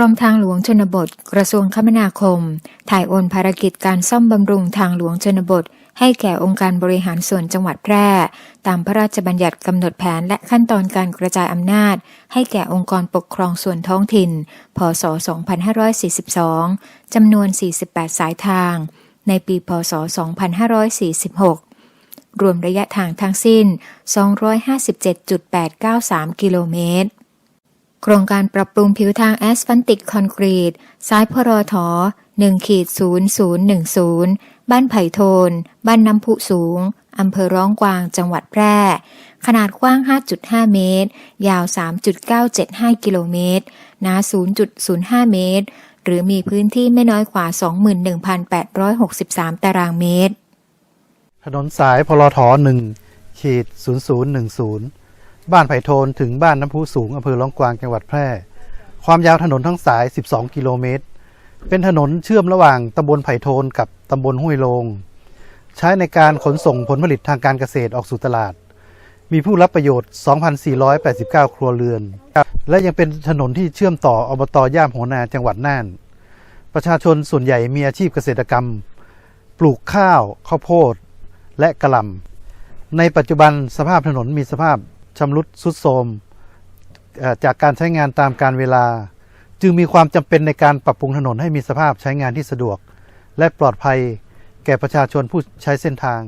รมทางหลวงชนบท กระทรวงคมนาคม ถ่ายโอนภารกิจการซ่อมบำรุงทางหลวงชนบท ให้แก่องค์การบริหารส่วนจังหวัดแพร่ ตามพระราชบัญญัติกำหนดแผนและขั้นตอนการกระจายอำนาจ ให้แก่องค์กรปกครองส่วนท้องถิ่น พศ 2542 จำนวน 48 สายทาง ในปี พศ 2546 รวมระยะทางทั้งสิ้น 257.893 กิโลเมตร ครงการปรับปรุงผิวทางแอสฟัลติกคอนกรีตสายพรอถอ1ขีด0010 บ้านไผ่โทน บ้านน้ำพุสูง อำเภอร้องกวาง จังหวัดแพร่ ขนาดกว้าง 5.5 เมตร ยาว 3.975 กิโลเมตร หนา 0.05 เมตร หรือมีพื้นที่ไม่น้อยกว่า 21,863 ตารางเมตร ถนนสายพลทหนึ่ขีด0010 บ้านไผ่โทนถึงบ้านน้ำพุสูงอำเภอลองกวางจังหวัดแพร่ ความยาวถนนทั้งสาย 12 กิโลเมตร เป็นถนนเชื่อมระหว่างตำบลไผ่โทนกับตำบลห้วยโลง ใช้ในการขนส่งผลผลิตทางการเกษตรออกสู่ตลาด มีผู้รับประโยชน์ 2,489 ครัวเรือน และยังเป็นถนนที่เชื่อมต่ออบตย่ามหัวนาจังหวัดน่าน ประชาชนส่วนใหญ่มีอาชีพเกษตรกรรม ปลูกข้าว ข้าวโพด และกระหลำในปัจจุบันสภาพถนนมีสภาพ ชำรุดสุดโทรมจากการใช้งานตามการเวลา จึงมีความจำเป็นในการปรับปรุงถนนให้มีสภาพใช้งานที่สะดวก และปลอดภัยแก่ประชาชนผู้ใช้เส้นทาง